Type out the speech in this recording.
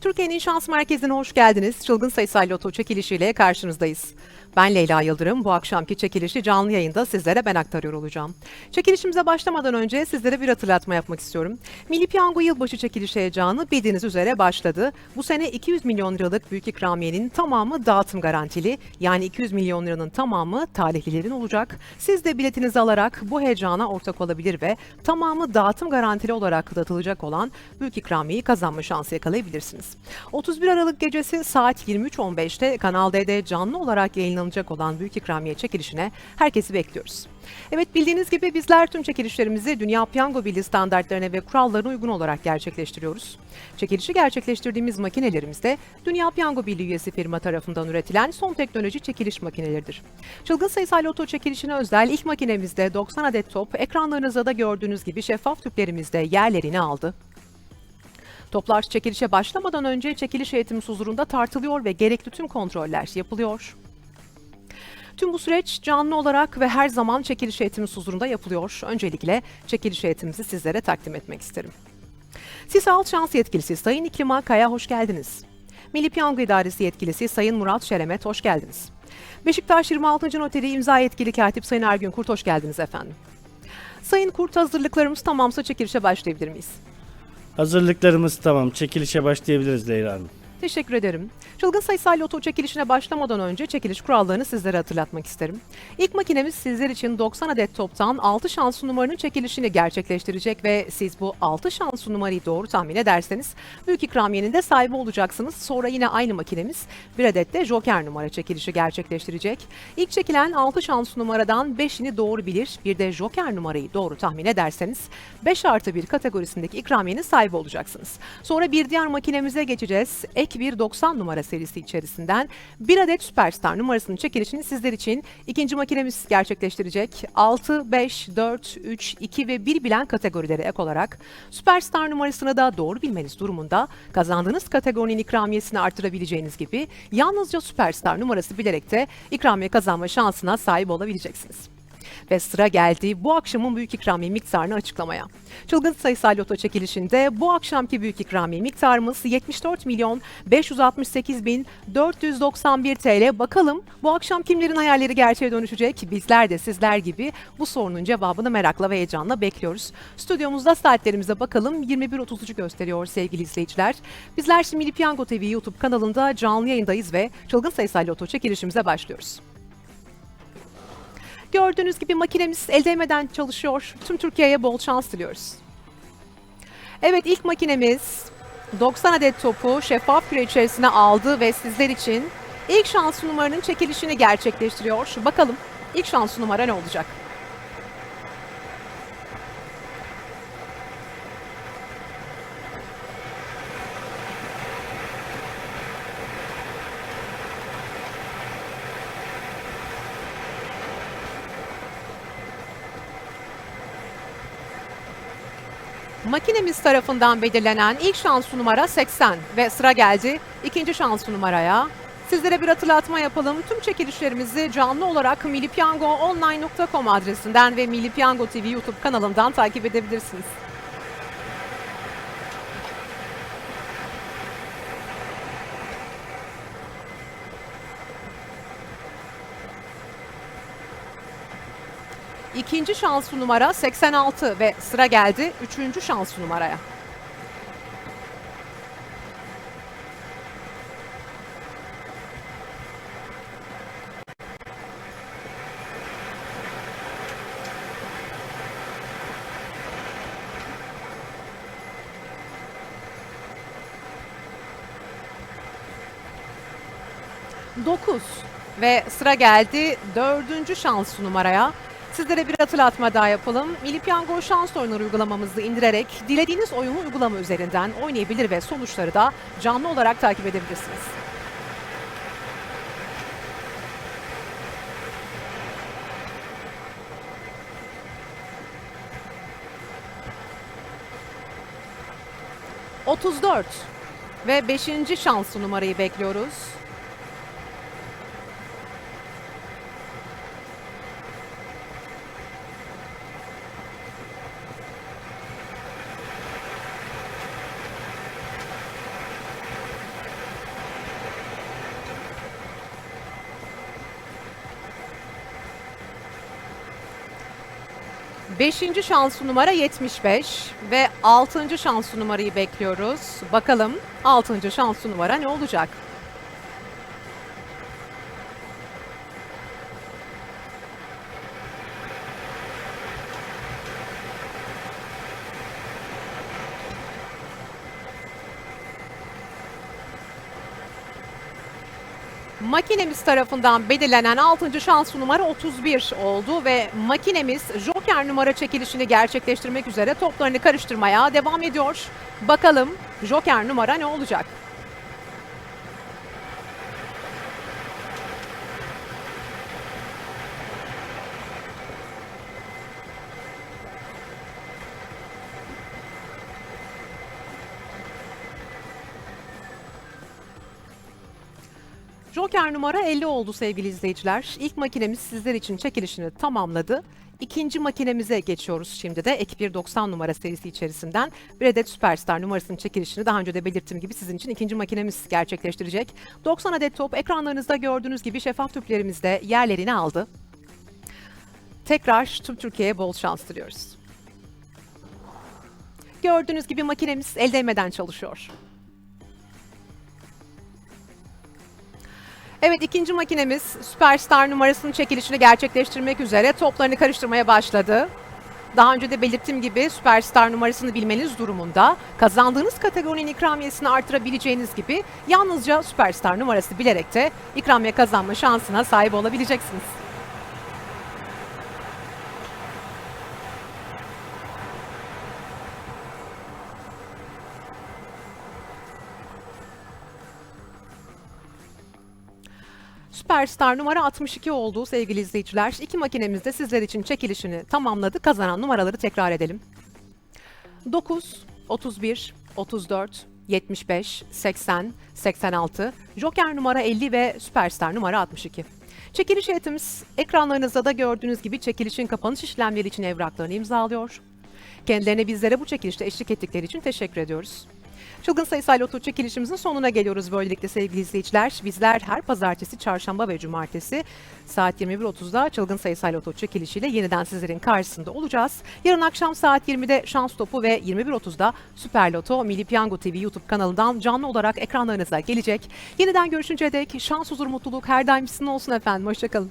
Türkiye'nin şans merkezine hoş geldiniz. Çılgın sayısal loto çekilişiyle karşınızdayız. Ben Leyla Yıldırım. Bu akşamki çekilişi canlı yayında sizlere ben aktarıyor olacağım. Çekilişimize başlamadan önce sizlere bir hatırlatma yapmak istiyorum. Milli Piyango yılbaşı çekilişi heyecanı bildiğiniz üzere başladı. Bu sene 200 milyon liralık büyük ikramiyenin tamamı dağıtım garantili. Yani 200 milyon liranın tamamı talihlilerin olacak. Siz de biletinizi alarak bu heyecana ortak olabilir ve tamamı dağıtım garantili olarak dağıtılacak olan büyük ikramiyeyi kazanma şansı yakalayabilirsiniz. 31 Aralık gecesi saat 23.15'te Kanal D'de canlı olarak yayınlanacak olan büyük ikramiye çekilişine herkesi bekliyoruz. Evet bildiğiniz gibi bizler tüm çekilişlerimizi Dünya Piyango Birliği standartlarına ve kurallarına uygun olarak gerçekleştiriyoruz. Çekilişi gerçekleştirdiğimiz makinelerimiz de Dünya Piyango Birliği üyesi firma tarafından üretilen son teknoloji çekiliş makineleridir. Çılgın sayısal loto çekilişine özel ilk makinemizde 90 adet top ekranlarınızda da gördüğünüz gibi şeffaf tüplerimizde yerlerini aldı. Toplar çekilişe başlamadan önce çekiliş eğitimi huzurunda tartılıyor ve gerekli tüm kontroller yapılıyor. Tüm bu süreç canlı olarak ve her zaman çekiliş eğitimi huzurunda yapılıyor. Öncelikle çekiliş eğitimimizi sizlere takdim etmek isterim. Sisal Şans Yetkilisi Sayın İklima Kaya hoş geldiniz. Milli Piyango İdaresi Yetkilisi Sayın Murat Şeremet hoş geldiniz. Beşiktaş 26. Noteri imza yetkili katip Sayın Ergün Kurt hoş geldiniz efendim. Sayın Kurt hazırlıklarımız tamamsa çekilişe başlayabilir miyiz? Hazırlıklarımız tamam. Çekilişe başlayabiliriz Leyla Hanım. Teşekkür ederim. Çılgın sayısal loto çekilişine başlamadan önce çekiliş kurallarını sizlere hatırlatmak isterim. İlk makinemiz sizler için 90 adet toptan 6 şanslı numaranın çekilişini gerçekleştirecek ve siz bu 6 şanslı numarayı doğru tahmin ederseniz büyük ikramiyenin de sahibi olacaksınız. Sonra yine aynı makinemiz bir adet de joker numara çekilişi gerçekleştirecek. İlk çekilen 6 şanslı numaradan 5'ini doğru bilir, bir de joker numarayı doğru tahmin ederseniz 5 artı 1 kategorisindeki ikramiyenin sahibi olacaksınız. Sonra bir diğer makinemize geçeceğiz. Bir 90 numara serisi içerisinden bir adet Süperstar numarasının çekilişini sizler için ikinci makinemiz gerçekleştirecek. 6, 5, 4, 3, 2 ve 1 bilen kategorileri ek olarak Süperstar numarasını da doğru bilmeniz durumunda kazandığınız kategorinin ikramiyesini artırabileceğiniz gibi yalnızca Süperstar numarası bilerek de ikramiye kazanma şansına sahip olabileceksiniz. Ve sıra geldi bu akşamın büyük ikramiye miktarını açıklamaya. Çılgın sayısal loto çekilişinde bu akşamki büyük ikramiye miktarımız 74 milyon 568 bin 491 TL. Bakalım bu akşam kimlerin hayalleri gerçeğe dönüşecek? Bizler de sizler gibi bu sorunun cevabını merakla ve heyecanla bekliyoruz. Stüdyomuzda saatlerimize bakalım 21.33'ü gösteriyor sevgili izleyiciler. Bizler şimdi Piyango TV YouTube kanalında canlı yayındayız ve çılgın sayısal loto çekilişimize başlıyoruz. Gördüğünüz gibi makinemiz el değmeden çalışıyor. Tüm Türkiye'ye bol şans diliyoruz. Evet ilk makinemiz 90 adet topu şeffaf küre içerisine aldı ve sizler için ilk şans numaranın çekilişini gerçekleştiriyor. Bakalım ilk şans numara ne olacak? Makinemiz tarafından belirlenen ilk şans numara 80 ve sıra geldi ikinci şans numaraya. Sizlere bir hatırlatma yapalım. Tüm çekilişlerimizi canlı olarak millipiyangoonline.com adresinden ve Milli Piyango TV YouTube kanalından takip edebilirsiniz. İkinci şanslı numara 86 ve sıra geldi üçüncü şanslı numaraya. Dokuz ve sıra geldi dördüncü şanslı numaraya. Sizlere bir hatırlatma daha yapalım. Milli Piyango şans oyunları uygulamamızı indirerek dilediğiniz oyunu uygulama üzerinden oynayabilir ve sonuçları da canlı olarak takip edebilirsiniz. Otuz dört ve beşinci şanslı numarayı bekliyoruz. Beşinci şans numara 75 ve altıncı şans numarayı bekliyoruz. Bakalım altıncı şans numara ne olacak? Makinemiz tarafından belirlenen 6. şans numara 31 oldu ve makinemiz Joker numara çekilişini gerçekleştirmek üzere toplarını karıştırmaya devam ediyor. Bakalım Joker numara ne olacak? Joker numara 50 oldu sevgili izleyiciler. İlk makinemiz sizler için çekilişini tamamladı. İkinci makinemize geçiyoruz şimdi de ek 190 numara serisi içerisinden bir adet Superstar numarasının çekilişini daha önce de belirttiğim gibi sizin için ikinci makinemiz gerçekleştirecek. 90 adet top ekranlarınızda gördüğünüz gibi şeffaf tüplerimizde yerlerini aldı. Tekrar tüm Türkiye'ye bol şans diliyoruz. Gördüğünüz gibi makinemiz el değmeden çalışıyor. Evet ikinci makinemiz Superstar numarasının çekilişini gerçekleştirmek üzere toplarını karıştırmaya başladı. Daha önce de belirttiğim gibi Superstar numarasını bilmeniz durumunda kazandığınız kategorinin ikramiyesini artırabileceğiniz gibi yalnızca Superstar numarası bilerek de ikramiye kazanma şansına sahip olabileceksiniz. Süperstar numara 62 oldu sevgili izleyiciler. İki makinemiz de sizler için çekilişini tamamladı. Kazanan numaraları tekrar edelim. 9, 31, 34, 75, 80, 86, Joker numara 50 ve Süperstar numara 62. Çekiliş heyetimiz ekranlarınızda da gördüğünüz gibi çekilişin kapanış işlemleri için evraklarını imzalıyor. Kendilerine bizlere bu çekilişte eşlik ettikleri için teşekkür ediyoruz. Çılgın sayısal loto çekilişimizin sonuna geliyoruz böylelikle sevgili izleyiciler. Bizler her pazartesi, çarşamba ve cumartesi saat 21.30'da çılgın sayısal loto çekilişiyle yeniden sizlerin karşısında olacağız. Yarın akşam saat 20'de Şans Topu ve 21.30'da Süper Loto Milli Piyango TV YouTube kanalından canlı olarak ekranlarınıza gelecek. Yeniden görüşünceye dek şans, huzur, mutluluk her daim sizin olsun efendim. Hoşçakalın.